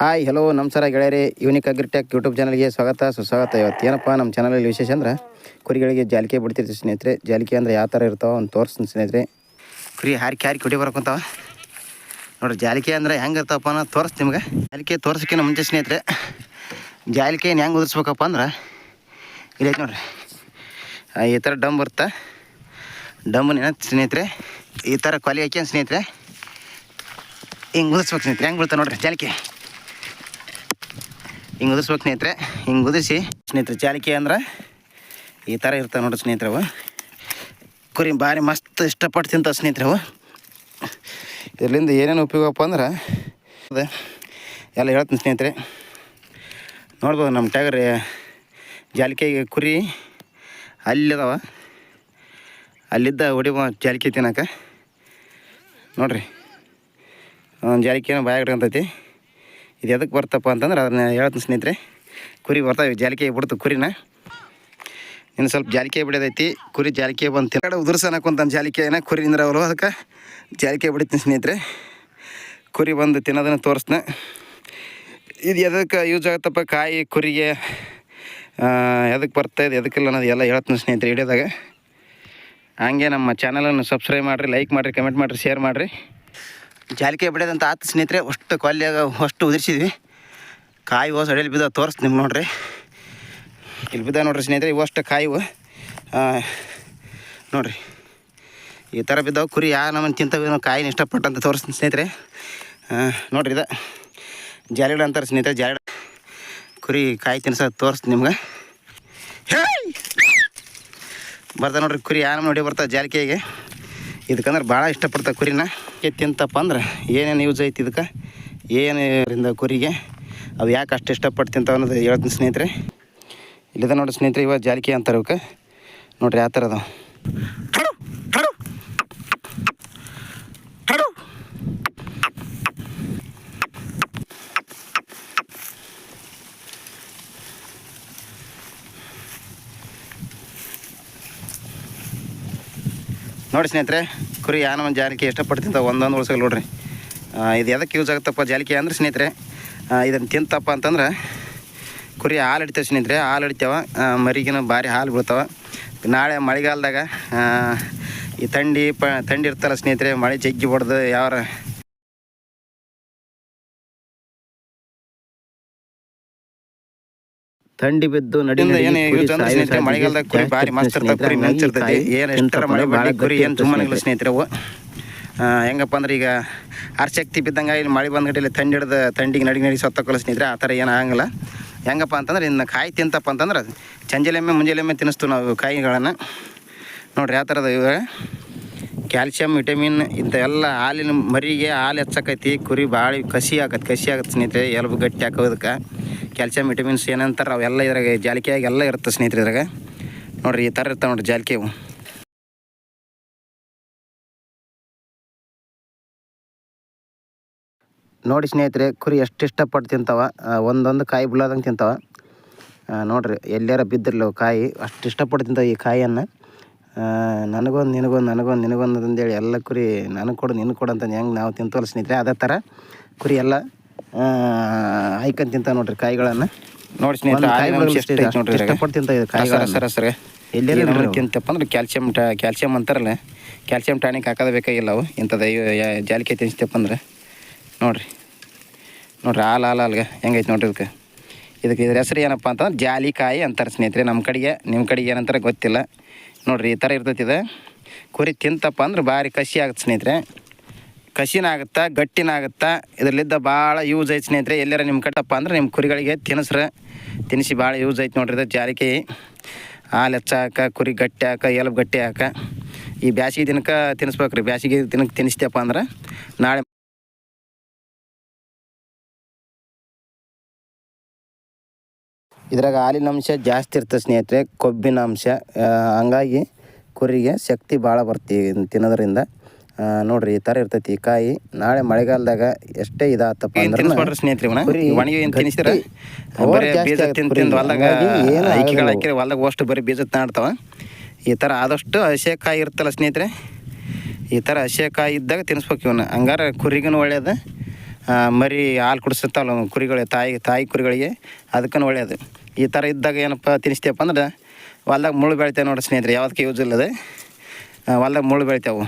Hi hello ನಮಸ್ಕಾರ ಗೆಳೆಯರಿ. Unique agritech YouTube ಚಾನಲ್ಗೆ ಸ್ವಾಗತ. ಸುಸ್ವಾಗತ ಇವತ್ತು. ಏನಪ್ಪ ನಮ್ಮ ಚಾನಲಲ್ಲಿ ವಿಶೇಷ ಅಂದ್ರೆ ಕುರಿಗಳಿಗೆ ಜಾಲಿಕೆ ಬಿಡ್ತಿರ್ತೀವಿ ಸ್ನೇಹಿತರೆ. ಜಾಲಿಕೆ ಅಂದ್ರೆ ಯಾವ ಥರ ಇರ್ತಾವೆ ಅಂತ ತೋರಿಸ್ತೀನಿ ಸ್ನೇಹಿತರೆ. ಕುರಿ ಹಾರಿಕೆ ಹಾರಿಕೆ ಕುಡಿ ಬರ್ಕೊಂತಾವ ನೋಡ್ರಿ, ಜಾಲಿಕೆ ಅಂದ್ರೆ ಹೆಂಗೆ ಇರ್ತಾವಪ್ಪ ತೋರಿಸ್ತೀನಿ ನಿಮಗೆ. ಜಾಲಿಕೆ ತೋರಿಸೋಕ್ಕಿಂತ ಮುಂಚೆ ಸ್ನೇಹಿತರೆ ಜಾಲಿಕೆಯನ್ನು ಹೆಂಗೆ ಉದಿಸ್ಬೇಕಪ್ಪ ಅಂದ್ರೆ, ಇಲ್ಲಿ ಐತೆ ನೋಡ್ರಿ. ಈ ಥರ ಡಮ್ ಬರುತ್ತೆ ಡಮ್ಮನ ಸ್ನೇಹಿತರೆ, ಈ ಥರ ಕೊಲೆ ಹಾಕಿ ಸ್ನೇಹಿತರೆ. ಹಿಂಗೆ ಉದಿಸ್ಬೇಕು ಸ್ನೇಹಿತರೆ, ಹೆಂಗೆ ಬೀಳ್ತಾವೆ ನೋಡ್ರಿ ಜಾಲಿಕೆ. ಹಿಂಗೆ ಉದಿಸ್ಬೇಕು ಸ್ನೇಹಿತರೆ. ಹಿಂಗೆ ಉದಿಸಿ ಸ್ನೇಹಿತರೆ ಜಾಲಿಕೆ ಅಂದ್ರೆ ಈ ಥರ ಇರ್ತಾವೆ ನೋಡ್ರಿ ಸ್ನೇಹಿತರೆ ಕುರಿ ಭಾರಿ ಮಸ್ತ್ ಇಷ್ಟಪಟ್ಟು ತಿಂತಾವೆ ಸ್ನೇಹಿತರೆ ಇದರಿಂದ ಏನೇನು ಉಪಯೋಗಪ್ಪ ಅಂದ್ರೆ ಅದೇ ಎಲ್ಲ ಹೇಳ್ತೀನಿ ಸ್ನೇಹಿತರೆ. ನೋಡ್ಬೋದು ನಮ್ಮ ಟ್ಯಾಗರ್ ಜಾಲಿಕೆಗೆ ಕುರಿ ಅಲ್ಲಿದಾವ ಅಲ್ಲಿದ್ದ ಹೊಡಿಬ ಜಾಲಿಕೆ ತಿನ್ನಕ್ಕೆ. ನೋಡ್ರಿ. ಒಂದು ಜಾಲಿಕೆನ ಬಾಯಾಗ ಇಟ್ಕೊಂತೈತಿ ಇದು ಎದಕ್ಕೆ ಬರ್ತಪ್ಪ ಅಂತಂದ್ರೆ ಅದನ್ನ ಹೇಳ್ತೀನಿ ಸ್ನೇಹಿತರೆ. ಕುರಿ ಬರ್ತಾವೆ ಜಾಲಿಕೆ ಬಿಡ್ತು ಕುರಿನ. ಇನ್ನು ಸ್ವಲ್ಪ ಜಾಲಿಕೆ ಬಿಡೋದೈತಿ ಕುರಿ ಜಾಲಿಕೆ ಬಂತು. ಕಡೆ ಉದುರ್ಸನಕ್ಕಂತ ಜಾಲಿಕೆನ ಕುರಿ ನಿಂದ್ರೆ ಅವರು ಅದಕ್ಕೆ? ಜಾಲಿಕೆ ಬಿಡ್ತೀನಿ ಸ್ನೇಹಿತರೆ. ಕುರಿ ಬಂದು ತಿನ್ನೋದನ್ನು ತೋರಿಸ್ನ ಇದು ಎದಕ್ಕೆ ಯೂಸ್ ಆಗುತ್ತಪ್ಪ ಕಾಯಿ, ಕುರಿಗೆ? ಎದಕ್ಕೆ ಬರ್ತಾಯಿದೆ ಎದಕ್ಕಿಲ್ಲ ಅನ್ನೋದು ಎಲ್ಲ ಹೇಳ್ತೀನಿ ಸ್ನೇಹಿತರೆ ಹಿಡಿಯೋದಾಗ ಹಂಗೆ ನಮ್ಮ ಚಾನಲನ್ನು ಸಬ್ಸ್ಕ್ರೈಬ್ ಮಾಡಿರಿ ಲೈಕ್ ಮಾಡಿರಿ ಕಮೆಂಟ್ ಮಾಡಿರಿ ಶೇರ್ ಮಾಡಿರಿ. ಜಾಲಿಕೆ ಬಿಡೋದಂತ ಆತ ಸ್ನೇಹಿತರೆ ಅಷ್ಟು ಕೊಲ್ಲಿಯಾಗ ಅಷ್ಟು ಉದುರಿಸಿದ್ವಿ. ಕಾಯಿ ಹೋಸ್ ಅಡಿಯಲ್ಲಿ ಬಿದ್ದ ತೋರಿಸ್ ನಿಮ್ಗೆ ನೋಡ್ರಿ. ಇಲ್ಲಿ ಬಿದ್ದ ನೋಡ್ರಿ ಸ್ನೇಹಿತರೆ ಇವು ಅಷ್ಟು ಕಾಯಿವು ಆ, ನೋಡ್ರಿ. ಈ ಥರ ಬಿದ್ದಾವೆ ಕುರಿ ಯಾ ನಮ್ಮನ್ನು ತಿಂತವೇನೋ ಕಾಯಿನ ಇಷ್ಟಪಟ್ಟಂತ ತೋರಿಸ್ತೀನಿ ಸ್ನೇಹಿತರೆ. ನೋಡ್ರಿ ಇದು. ಜಾಲಿಡ ಅಂತಾರೆ ಸ್ನೇಹಿತರೆ ಜಾಲಿಡ ಕುರಿ ಕಾಯಿ ತಿನ್ಸ ತೋರಿಸ್ತೀನಿ ನಿಮ್ಗೆ! ಬರ್ತಾ ನೋಡ್ರಿ ಕುರಿ ಯಾರು ನೋಡಿ ಬರ್ತಾವೆ ಜಾಲಿಕೆಗೆ ಇದಕ್ಕಂದ್ರೆ ಭಾಳ ಇಷ್ಟಪಡ್ತಾವೆ ಕುರಿನ. ತಿಂತಪ್ಪ ಅಂದ್ರೆ ಏನೇನು ಯೂಸ್ ಐತಿ ಇದಕ್ಕೆ? ಏನರಿಂದ ಕುರಿಗೆ? ಅವು ಯಾಕೆ ಅಷ್ಟು ಇಷ್ಟಪಟ್ಟು ತಿಂತಾವೆ ಅನ್ನೋದು ಹೇಳ್ತೀನಿ ಸ್ನೇಹಿತರೆ. ಇಲ್ಲಿದೆ ನೋಡಿ ಸ್ನೇಹಿತರೆ, ಇವಾಗ ಜಾಲಿಕೆ ಅಂತಾರೆ ಇವಕ್ಕೆ ನೋಡ್ರಿ ಯಾವ ಥರ ಅದಾವೆ. ನೋಡಿ ಸ್ನೇಹಿತರೆ. ಕುರಿ ಯಾನ ಒಂದು ಜಾಲಿಕೆ ಇಷ್ಟಪಟ್ಟು ಒಂದೊಂದು ಉಳ್ಸಲ್ಲ ನೋಡ್ರಿ. ಇದು ಎದಕ್ಕೆ ಯೂಸ್ ಆಗುತ್ತಪ್ಪ ಜಾಲಿಕೆ ಅಂದ್ರೆ ಸ್ನೇಹಿತರೆ ಇದನ್ನು ತಿಂತಪ್ಪ ಅಂತಂದ್ರೆ ಕುರಿ ಹಾಲು ಹಿಡಿತೇವೆ ಸ್ನೇಹಿತರೆ, ಹಾಲು ಹಿಡಿತೇವ ಮರಿಗಿನ ಭಾರಿ ಹಾಲು ಬೀಳ್ತಾವೆ. ನಾಳೆ ಮಳೆಗಾಲದಾಗ ಈ ಥಂಡಿ ಪ, ಥಂಡಿ ಇರ್ತಲ್ಲ ಸ್ನೇಹಿತರೆ, ಮಳೆ ಜಗ್ಗಿ ಹೊಡೆದು ಯಾವ ಥಂಡಿ ಬಿದ್ದು ಸ್ನೇಹಿತರೆ ಮಳೆಗಾಲದಾಗ ಕುರಿ ಭಾರಿ ಮಸ್ತ್ ಇರ್ತಾವೆ ಕುರಿ ಮೆಂಚಿರ್ತೈತಿ ಏನು ಎಷ್ಟರ ಮಳೆ ಕುರಿ ಏನು ಸುಮ್ಮನೆ ಸ್ನೇಹಿತರೆ. ಅವು ಆ, ಹೆಂಗಪ್ಪ ಅಂದ್ರೆ ಈಗ ಅರ್ಶಕ್ತಿ ಬಿದ್ದಂಗೆ ಇಲ್ಲಿ ಮಳೆ ಬಂದ್ಗಟ್ಟಿಲ್ಲಿ ಥಂಡಿ ಹಿಡ್ದು ಥಂಡಿಗೆ ನಡಿಗೆ ನಡಿ ಸತ್ತಕ್ಕಲ್ಲ ಸ್ನೇಹಿತರೆ ಆ ಥರ ಏನು ಆಗಂಗಿಲ್ಲ. ಹೆಂಗಪ್ಪ ಅಂತಂದ್ರೆ ಇನ್ನು ಕಾಯಿ ತಿಂತಪ್ಪ ಅಂತಂದ್ರೆ ಚಂಜಲೆಮ್ಮೆ ಮುಂಜಾಲೆಮ್ಮೆ ತಿನ್ನಿಸ್ತು ನಾವು ಕಾಯಿಗಳನ್ನು. ನೋಡ್ರಿ ಯಾವ ಥರದ ಇವಾಗ ಕ್ಯಾಲ್ಸಿಯಂ ವಿಟಮಿನ್ ಇಂಥವೆಲ್ಲ ಹಾಲಿನ ಮರಿಗೆ ಹಾಲು ಹೆಚ್ಚಾಕೈತಿ ಕುರಿ ಭಾಳ ಕಸಿ ಆಗತ್ತೆ ಕಸಿ ಆಗತ್ತೆ ಸ್ನೇಹಿತರೆ ಎಲುಬು ಗಟ್ಟಿ ಹಾಕೋದಕ್ಕೆ. ಕ್ಯಾಲ್ಸಿಯಂ ವಿಟಮಿನ್ಸ್ ಏನಂತಾರೆ, ಅವೆಲ್ಲ ಇದ್ರಾಗ ಜಾಲಿಕೆಯಾಗಿ ಎಲ್ಲ ಇರುತ್ತೆ ಸ್ನೇಹಿತರೆ ಇದ್ರಾಗ. ನೋಡ್ರಿ, ಈ ಥರ ಇರ್ತಾವೆ ನೋಡ್ರಿ ಜಾಲಿಕೆ ನೋಡಿ ಸ್ನೇಹಿತರೆ, ಕುರಿ ಎಷ್ಟು ಇಷ್ಟಪಟ್ಟು ತಿಂತಾವ. ಒಂದೊಂದು ಕಾಯಿ ಬಿಳೋದಂಗೆ ತಿಂತಾವ. ನೋಡಿರಿ ಎಲ್ಲಾರ ಬಿದ್ದಿರಲಿ ಕಾಯಿ. ಅಷ್ಟು ಇಷ್ಟಪಟ್ಟು ತಿಂತಾವೆ ಈ ಕಾಯಿಯನ್ನು. ನನಗೊಂದು, ನಿನಗೊಂದು ನನಗೊಂದು, ನಿನಗೊಂದು ಅಂತಂದೇಳಿ ಎಲ್ಲ ಕುರಿ ನನಗೆ ಕೊಡು, ನಿನಗೆ ಕೊಡು ಅಂತಂದು ಹೆಂಗೆ ನಾವು ತಿಂತವಲ್ಲ ಸ್ನೇಹಿತರೆ, ಅದೇ ಥರ ಕುರಿ ಎಲ್ಲ ಹಾಯ್ಕೊಂಡು ತಿಂತ ನೋಡ್ರಿ ಕಾಯಿಗಳನ್ನು. ನೋಡಿ. ಇಷ್ಟಪಟ್ಟು ಕಾಯಿಗಳನ್ನು. ಸರ ಸರ ಅವು. ತಿಂತಪ್ಪ ಅಂದ್ರೆ ಕ್ಯಾಲ್ಸಿಯಂ ಟ ಕ್ಯಾಲ್ಸಿಯಂ ಅಂತಾರಲ್ಲ ಕ್ಯಾಲ್ಸಿಯಂ ಟಾನಿಕ್ ಹಾಕೋದು ಬೇಕಾಗಿಲ್ಲ ಅವು. ಇಂಥದ್ದು ಜಾಲಿಕೆ ತಿನ್ಸ್ತೇಪ್ಪ ಅಂದ್ರೆ. ನೋಡ್ರಿ. ನೋಡ್ರಿ ಹಾಲು ಹಾಲು ಅಲ್ಗ ಹೆಂಗೈತೆ ನೋಡ್ರಿ ಇದಕ್ಕೆ. ಇದಕ್ಕೆ ಇದ್ರ ಹೆಸರು ಏನಪ್ಪ ಅಂತಂದ್ರೆ ಜಾಲಿಕಾಯಿ ಅಂತಾರೆ ಸ್ನೇಹಿತರೆ. ನಮ್ಮ ಕಡೆಗೆ ನಿಮ್ಮ ಕಡೆಗೆ ಏನಂತಾರೆ ಗೊತ್ತಿಲ್ಲ. ನೋಡ್ರಿ ಈ ಥರ ಇರ್ತೈತಿ ಇದು. ಕುರಿ ತಿಂತಪ್ಪ ಅಂದ್ರೆ ಭಾರಿ ಕಸಿ ಆಗುತ್ತೆ ಸ್ನೇಹಿತರೆ. ಕಸಿನ ಆಗುತ್ತಾ ಗಟ್ಟಿನ ಆಗುತ್ತಾ ಇದರಲ್ಲಿದ್ದ ಭಾಳ ಯೂಸ್ ಐತೆ ಸ್ನೇಹಿತರೆ, ಎಲ್ಲರ ನಿಮ್ಮ ಕಟ್ಟಪ್ಪ ಅಂದ್ರೆ ನಿಮ್ಮ ಕುರಿಗಳಿಗೆ ತಿನಿಸ್ರೆ. ತಿನ್ನಿಸಿ ಭಾಳ ಯೂಸ್ ಐತೆ ನೋಡ್ರಿ ಇದು ಜಾರಿಕೆ. ಹಾಲು ಹೆಚ್ಚಾಕ ಕುರಿ ಗಟ್ಟಿ ಹಾಕ ಎಲ್ಬ್ ಗಟ್ಟಿ ಹಾಕ. ಈ ಬ್ಯಾಸಿಗೆ ದಿನಕ್ಕೆ ತಿನ್ನಿಸ್ಬೇಕು ರೀ ಬ್ಯಾಸಿಗೆ ದಿನಕ್ಕೆ ತಿನ್ನಿಸ್ತೇಪ್ಪ ಅಂದ್ರೆ ನಾಳೆ ಇದ್ರಾಗ ಹಾಲಿನ ಅಂಶ ಜಾಸ್ತಿ ಇರ್ತದೆ ಸ್ನೇಹಿತರೆ, ಕೊಬ್ಬಿನ ಅಂಶ. ಹಂಗಾಗಿ ಕುರಿಗೆ ಶಕ್ತಿ ಭಾಳ ಬರ್ತೀವಿ ತಿನ್ನೋದ್ರಿಂದ. ನೋಡ್ರಿ ಈ ಥರ ಇರ್ತೈತಿ. ಈ ಕಾಯಿ ನಾಳೆ ಮಳೆಗಾಲದಾಗ ಎಷ್ಟೇ ಇದಾತಪ್ಪ ಅಂದ್ರೆ ಸ್ನೇಹಿತರೆ ಹೊಲ್ದಾಗ ಅಷ್ಟು ಬರೀ ಬೀಜ ತಾಡ್ತಾವ ಈ ಥರ ಆದಷ್ಟು ಹಸೆಕಾಯಿ ಇರ್ತಲ್ಲ ಸ್ನೇಹಿತರೆ. ಈ ಥರ ಹಸೆಕಾಯಿ ಇದ್ದಾಗ ತಿನ್ನಿಸ್ಬೇಕು ಇವನ್ನ. ಹಂಗಾರೆ ಕುರಿಗೂ ಒಳ್ಳೆಯದು ಮರಿ ಹಾಲು ಕುಡಿಸಿರ್ತಾವಲ್ಲ ಕುರಿಗಳು ತಾಯಿ ತಾಯಿ ಕುರಿಗಳಿಗೆ ಅದಕ್ಕೂ ಒಳ್ಳೆಯದು ಈ ಥರ ಇದ್ದಾಗ ಏನಪ್ಪ ತಿನ್ನಿಸ್ತೇವಪ್ಪ ಅಂದ್ರೆ ಹೊಲ್ದಾಗ ಮುಳ್ಳು ಬೆಳಿತೇವೆ ನೋಡಿ ಸ್ನೇಹಿತರೆ ಯಾವುದಕ್ಕೆ ಯೂಸ್ ಇಲ್ಲದೆ. ಹೊಲ್ದಾಗ ಮುಳ್ಳು ಬೆಳಿತಾವು.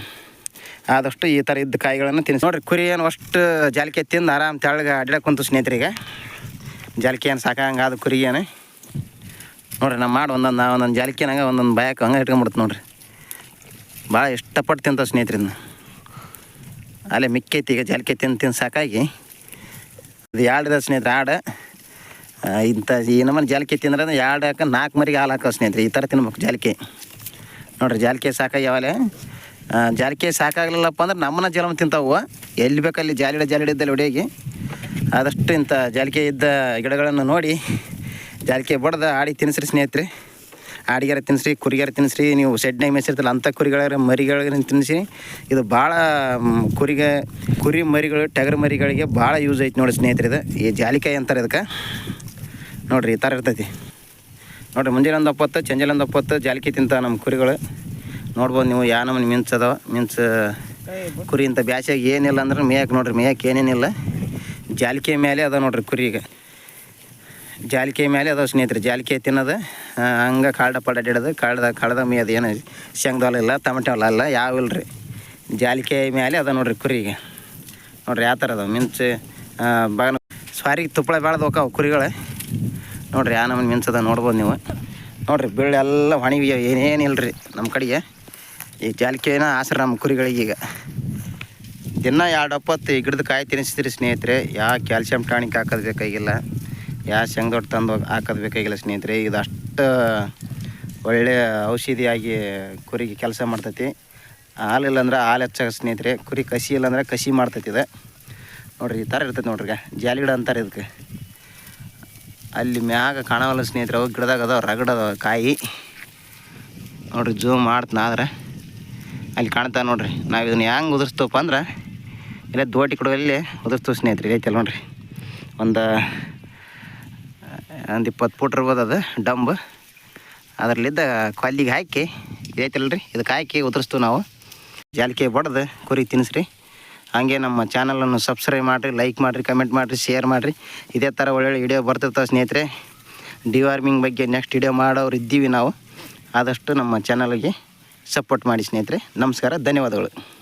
ಆದಷ್ಟು ಈ ಥರ ಇದ್ದ ಕಾಯಿಗಳನ್ನು ತಿನ್ನಿಸಿ ನೋಡ್ರಿ, ಕುರಿ ಏನು ಅಷ್ಟು ಜಾಲಿಕೆ ತಿಂದು ಆರಾಮ್ ತೆಳಗೆ ಅಡ್ಡಾಕ್ ಕುಂತು ಸ್ನೇಹಿತರಿಗೆ ಜಾಲಿಕೆ ಏನು ಸಾಕಂಗೆ ಅದು ಕುರಿ ಏನು? ನೋಡ್ರಿ ನಾವು ಮಾಡಿ ಒಂದೊಂದು ಒಂದೊಂದು ಜಾಲಿಕೆ ನಂಗೆ ಒಂದೊಂದು ಬಯಕ್ಕೆ ಹಂಗೆ ಇಟ್ಕೊಂಡ್ಬಿಡ್ತು ನೋಡ್ರಿ. ಭಾಳ ಇಷ್ಟಪಟ್ಟು ತಿಂತಾವೆ ಸ್ನೇಹಿತರಿಂದ ಅಲ್ಲೇ ಮಿಕ್ಕೈತಿ ಈಗ ಜಾಲಿಕೆ ತಿಂದು ತಿಂದು ಸಾಕಾಗಿ. ಅದು ಎರಡಿದೆ ಸ್ನೇಹಿತರೆ, ಆಡ. ಇಂಥ ಈ ನಮ್ಮನೆ ಜಾಲಿಕೆ ತಿಂದ್ರೆ ಎರಡು ಹಾಕ ನಾಲ್ಕು ಮರಿಗೆ ಹಾಲು ಹಾಕೋ ಸ್ನೇಹಿತರೆ, ಈ ಥರ ತಿನ್ಬೇಕು ಜಾಲಿಕೆ. ನೋಡ್ರಿ, ಜಾಲಿಕೆ ಸಾಕಾಗಿ ಯಾವಲೆ ಜಾಲಿಕೆ ಸಾಕಾಗಲಿಲ್ಲಪ್ಪ ಅಂದ್ರೆ ನಮ್ಮನ್ನ ಜಲಮ ತಿಂತಾವು. ಎಲ್ಲಿ ಬೇಕಲ್ಲಿ ಜಾಲಿಡ ಜಾಲಿಡ ಇದ್ದಲ್ಲಿ ಹೊಡಿಯಾಗಿ. ಆದಷ್ಟು ಇಂಥ ಜಾಲಿಕೆ ಇದ್ದ ಗಿಡಗಳನ್ನು ನೋಡಿ ಜಾಲಿಕೆ ಬಡ್ದು ಆಡಿ ತಿನ್ನಿಸ್ರಿ ಸ್ನೇಹಿತರೆ. ಆಡಿಗಾರ ತಿನ್ನಿಸ್ರಿ ಕುರಿಗಾರ ತಿನ್ನಿಸ್ರಿ ನೀವು ಶೆಡ್ನಾಗ ಮೇಸಿರ್ತಲ್ಲ ಅಂಥ ಕುರಿಗಳ ಮರಿಗಳಿಗೆ ತಿನ್ನಿಸಿ ಇದು ಭಾಳ ಕುರಿಗೆ, ಕುರಿ ಮರಿಗಳು, ಟಗರ್ ಮರಿಗಳಿಗೆ ಭಾಳ ಯೂಸ್ ಐತಿ ನೋಡಿ ಸ್ನೇಹಿತರೆ ಇದು. ಈ ಜಾಲಿಕಾಯಿ ಅಂತಾರೆ ಇದಕ್ಕೆ. ನೋಡಿರಿ ಈ ಥರ ಇರ್ತೈತಿ. ನೋಡಿರಿ ಮುಂಜಾನೆ ಒಂದು ಒಪ್ಪತ್ತು ಚಂಜಲೊಂದು ಒಪ್ಪತ್ತು ಜಾಲಿಕೆ ತಿಂತ ನಮ್ಮ ಕುರಿಗಳು. ನೋಡ್ಬೋದು ನೀವು ಯಾವ ನಮ್ಮನೆ ಮಿಂಚ್ ಅದಾವ. ಮಿಂಚ್ ಕುರಿ ಇಂಥ ಬ್ಯಾಸಿಯಾಗಿ ಏನಿಲ್ಲ ಅಂದ್ರೆ ಮೇಯಕ್ಕೆ ನೋಡ್ರಿ ಮೇಯಕ್ಕೆ ಏನೇನಿಲ್ಲ. ಜಾಲಿಕೆ ಮೇಲೆ ಅದ ನೋಡ್ರಿ ಈಗ. ಜಾಲಿಕೆ ಮೇಲೆ ಅದಾವ ಸ್ನೇಹಿತರೆ ಜಾಲಿಕೆ ತಿನ್ನೋದು ಆ, ಹಂಗೆ ಕಾಳ್ದ ಪಡ ಅಡ್ಡಾಡೋದು ಕಾಳ್ದ ಕಳ್ದ ಮೇಯ್ದು ಏನು ಶೇಂಗದ ಇಲ್ಲ ಟಮಟೆ ಹೊಲ ಅಲ್ಲ ಯಾವ ಇಲ್ರಿ. ಜಾಲಿಕೆ ಮೇಲೆ ಅದ ನೋಡ್ರಿ ಕುರಿಗೆ ನೋಡ್ರಿ ಯಾವ ಥರ ಅದಾವ ಮಿಂಚ್ ಬಾಗ ಸ್ವಾರಿಗೆ ತುಪ್ಪಳ ಬೆಳೆದು ಹೋಕಾವು ಕುರಿಗಳು. ನೋಡ್ರಿ ಯಾ ನಮ್ಮನೆ ಅದ ನೋಡ್ಬೋದು ನೀವು. ನೋಡ್ರಿ ಬೀಳು ಎಲ್ಲ ಒಣಗಿ ಏನೇನಿಲ್ಲ ರೀ ನಮ್ಮ ಕಡೆಗೆ. ಈ ಜಾಲಿಕೆನ ಆಸರ ನಮ್ಮ ಕುರಿಗಳಿಗೆ ಈಗ. ದಿನ ಎರಡು ಒಪ್ಪತ್ತು ಈ ಗಿಡದ ಕಾಯಿ ತಿನ್ನಿಸ್ತೀರಿ ಸ್ನೇಹಿತರೆ. ಯಾವ ಕ್ಯಾಲ್ಸಿಯಂ ಟಾಣಿಕ್ ಹಾಕೋದು ಬೇಕಾಗಿಲ್ಲ. ಯಾವ ಶೇಂಗದೊಟ್ಟು ತಂದು ಹಾಕೋದು ಬೇಕಾಗಿಲ್ಲ ಸ್ನೇಹಿತರೆ. ಇದು ಅಷ್ಟು ಒಳ್ಳೆಯ ಔಷಧಿಯಾಗಿ ಕುರಿಗೆ ಕೆಲಸ ಮಾಡ್ತೈತಿ. ಹಾಲು ಅಂದ್ರೆ ಹಾಲು ಹೆಚ್ಚಾಗ ಸ್ನೇಹಿತರೆ. ಕುರಿ ಕಸಿ ಇಲ್ಲಾಂದ್ರೆ ಕಸಿ ಮಾಡ್ತೈತಿ ಇದು. ನೋಡ್ರಿ, ಈ ಥರ ಇರ್ತೈತೆ ನೋಡ್ರಿ ಜಾಲಿ ಗಿಡ ಅಂತಾರೆ ಇದಕ್ಕೆ. ಅಲ್ಲಿ ಮ್ಯಾಗ ಕಾಣವಲ್ಲ ಸ್ನೇಹಿತರೆ. ಅವು ಗಿಡದಾಗ ಅದಾವ ಕಾಯಿ. ನೋಡ್ರಿ, ಜೂಮ್ ಮಾಡ್ತಾನಾದ್ರೆ ಅಲ್ಲಿ ಕಾಣ್ತಾ ನೋಡ್ರಿ. ನಾವು ಇದನ್ನ ಹೆಂಗೆ ಉದುರಿಸ್ತವಪ್ಪ ಅಂದ್ರೆ, ಇಲ್ಲೇ ದೋಟಿ ಕೊಡುವಲ್ಲಿ ಉದುರಿಸ್ತೀವಿ ಸ್ನೇಹಿತರೆ ಐತಲ್ಲ ನೋಡ್ರಿ. ಒಂದು ಒಂದು ಇಪ್ಪತ್ತು ಫೂಟ್ ಇರ್ಬೋದು ಅದು, ಡಂಬ್. ಅದರಲ್ಲಿದ್ದ ಕಲ್ಲಿಗೆ ಹಾಕಿ ರೀ ಇದಕ್ಕೆ ಹಾಕಿ ಉದುರಿಸ್ತೀವಿ ನಾವು. ಜಾಲಿಕೆ ಬಡ್ದು, ಕುರಿ ತಿನ್ನಿಸ್ರಿ ಹಾಗೆ ನಮ್ಮ ಚಾನಲನ್ನು ಸಬ್ಸ್ಕ್ರೈಬ್ ಮಾಡಿರಿ ಲೈಕ್ ಮಾಡಿರಿ ಕಮೆಂಟ್ ಮಾಡಿರಿ ಶೇರ್ ಮಾಡಿರಿ. ಇದೇ ಥರ ಒಳ್ಳೊಳ್ಳೆ ವಿಡಿಯೋ ಬರ್ತಿರ್ತಾವೆ ಸ್ನೇಹಿತರೆ. ಡಿವಾರ್ಮಿಂಗ್ ಬಗ್ಗೆ ನೆಕ್ಸ್ಟ್ ವಿಡಿಯೋ ಮಾಡೋರು ಇದ್ದೀವಿ ನಾವು. ಆದಷ್ಟು ನಮ್ಮ ಚಾನಲ್ಗೆ ಸಪೋರ್ಟ್ ಮಾಡಿ ಸ್ನೇಹಿತರೆ. ನಮಸ್ಕಾರ ಧನ್ಯವಾದಗಳು.